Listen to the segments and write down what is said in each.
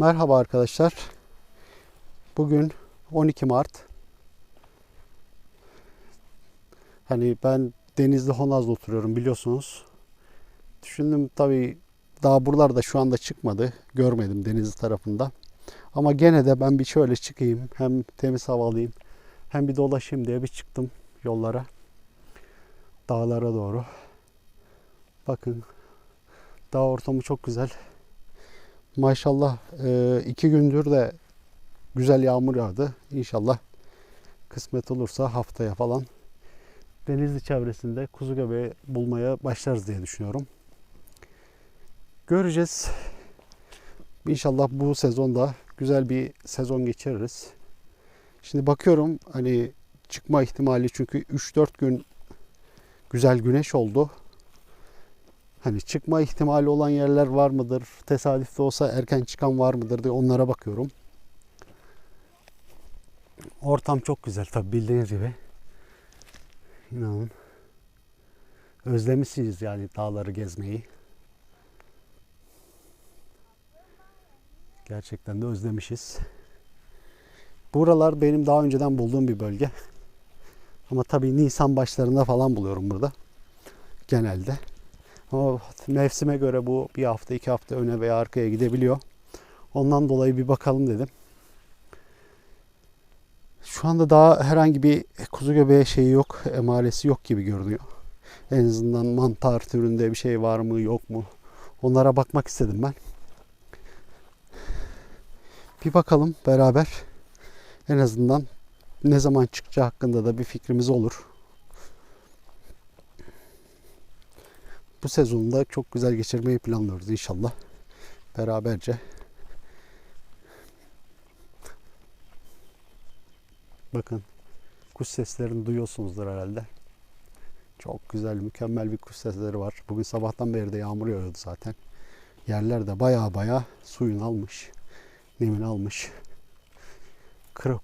Merhaba arkadaşlar. Bugün 12 Mart. Hani ben Denizli Honaz'da oturuyorum biliyorsunuz. Düşündüm tabii daha buralarda şu anda çıkmadı. Görmedim Denizli tarafında. Ama gene de ben bir şöyle çıkayım. Hem temiz hava alayım. Hem bir dolaşayım diye bir çıktım yollara. Dağlara doğru. Bakın dağ ortamı çok güzel. Maşallah e, iki gündür de güzel yağmur yağdı. İnşallah kısmet olursa haftaya falan Denizli çevresinde kuzu göbeği bulmaya başlarız diye düşünüyorum. Göreceğiz. İnşallah bu sezonda güzel bir sezon geçiririz. Şimdi bakıyorum hani çıkma ihtimali çünkü 3-4 gün güzel güneş oldu. Hani çıkma ihtimali olan yerler var mıdır? Tesadüf de olsa erken çıkan var mıdır diye onlara bakıyorum. Ortam çok güzel tabi bildiğiniz gibi. İnanın. Özlemişsiniz yani dağları gezmeyi. Gerçekten de özlemişiz. Buralar benim daha önceden bulduğum bir bölge. Ama tabii Nisan başlarında falan buluyorum burada. Genelde. Mevsime göre bu bir hafta iki hafta öne veya arkaya gidebiliyor. Ondan dolayı bir bakalım dedim. Şu anda daha herhangi bir kuzu göbeği şeyi yok, emaresi yok gibi görünüyor. En azından mantar türünde bir şey var mı yok mu? Onlara bakmak istedim ben. Bir bakalım beraber. En azından ne zaman çıkacağı hakkında da bir fikrimiz olur. Bu sezonda çok güzel geçirmeyi planlıyoruz inşallah. Beraberce. Bakın kuş seslerini duyuyorsunuzdur herhalde. Çok güzel, mükemmel bir kuş sesleri var. Bugün sabahtan beri de yağmur yağıyordu zaten. Yerler de baya baya suyunu almış. Nemini almış.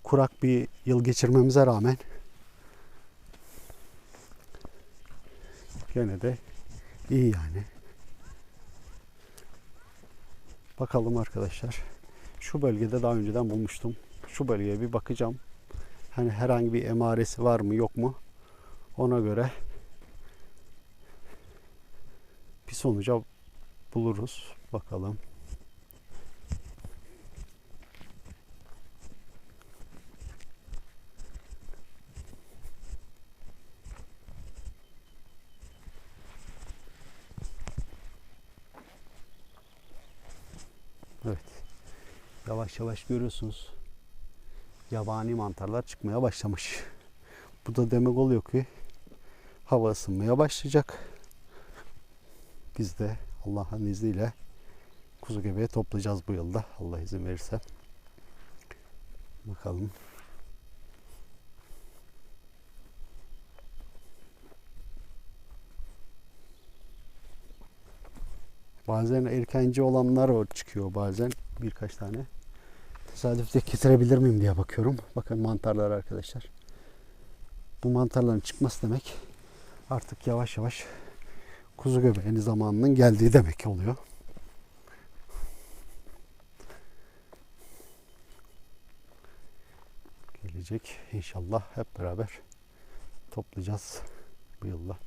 Kurak bir yıl geçirmemize rağmen gene de iyi yani. Bakalım arkadaşlar. Şu bölgede daha önceden bulmuştum. Şu bölgeye bir bakacağım. Hani herhangi bir emaresi var mı yok mu? Ona göre bir sonuca buluruz. Bakalım. Evet. Yavaş yavaş görüyorsunuz. Yabani mantarlar çıkmaya başlamış. Bu da demek oluyor ki hava ısınmaya başlayacak. Biz de Allah'ın izniyle kuzu göbeği toplayacağız bu yılda. Allah izin verirse. Bakalım. Bazen erkenci olanlar çıkıyor bazen birkaç tane. Tesadüfte getirebilir miyim diye bakıyorum. Bakın mantarlar arkadaşlar. Bu mantarların çıkması demek artık yavaş yavaş kuzu göbeğinin zamanının geldiği demek oluyor. Gelecek inşallah hep beraber toplayacağız bu yılda.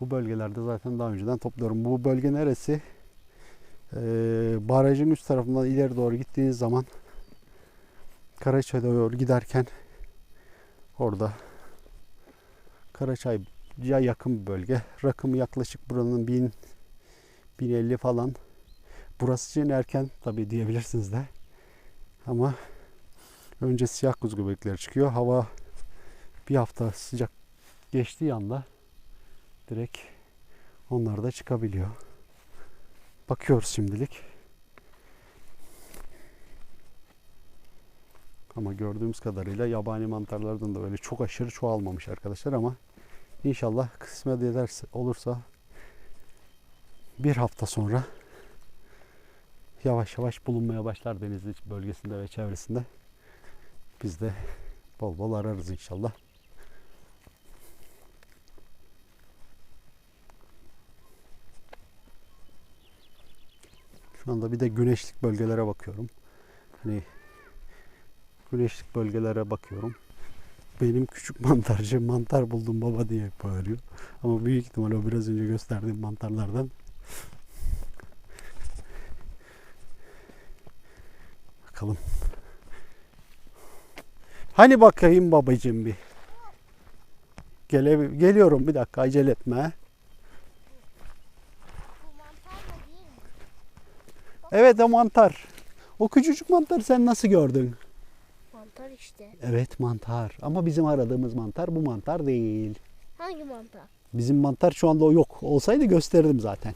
Bu bölgelerde zaten daha önceden topluyorum. Bu bölge neresi? Ee, barajın üst tarafından ileri doğru gittiğiniz zaman Karaçay'a doğru giderken orada Karaçay'a yakın bir bölge. Rakımı yaklaşık buranın 1000 1050 falan. Burası için erken tabi diyebilirsiniz de. Ama önce siyah kuzu göbekleri çıkıyor. Hava bir hafta sıcak geçtiği anda direkt onlar da çıkabiliyor. Bakıyoruz şimdilik. Ama gördüğümüz kadarıyla yabani mantarlardan da öyle çok aşırı çoğalmamış arkadaşlar ama inşallah kısmet ederse olursa bir hafta sonra yavaş yavaş bulunmaya başlar Denizli bölgesinde ve çevresinde. Biz de bol bol ararız inşallah. Şu anda bir de güneşlik bölgelere bakıyorum. Hani güneşlik bölgelere bakıyorum. Benim küçük mantarcı mantar buldum baba diye bağırıyor. Ama büyük ihtimal o biraz önce gösterdiğim mantarlardan. Bakalım. Hani bakayım babacığım bir. Gele, geliyorum bir dakika acele etme. Bu mantar mı değil mi? Evet o mantar. O küçücük mantar sen nasıl gördün? Mantar işte. Evet mantar. Ama bizim aradığımız mantar bu mantar değil. Hangi mantar? Bizim mantar şu anda o yok. Olsaydı gösterirdim zaten.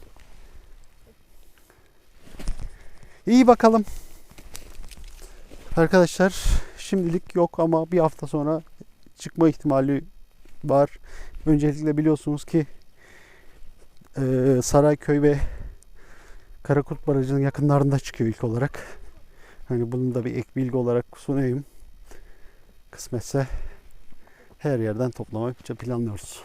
İyi bakalım. Arkadaşlar şimdilik yok ama bir hafta sonra çıkma ihtimali var. Öncelikle biliyorsunuz ki eee, Sarayköy ve Karakurt Barajı'nın yakınlarında çıkıyor ilk olarak. Hani bunu da bir ek bilgi olarak sunayım. Kısmetse her yerden toplamayı planlıyoruz.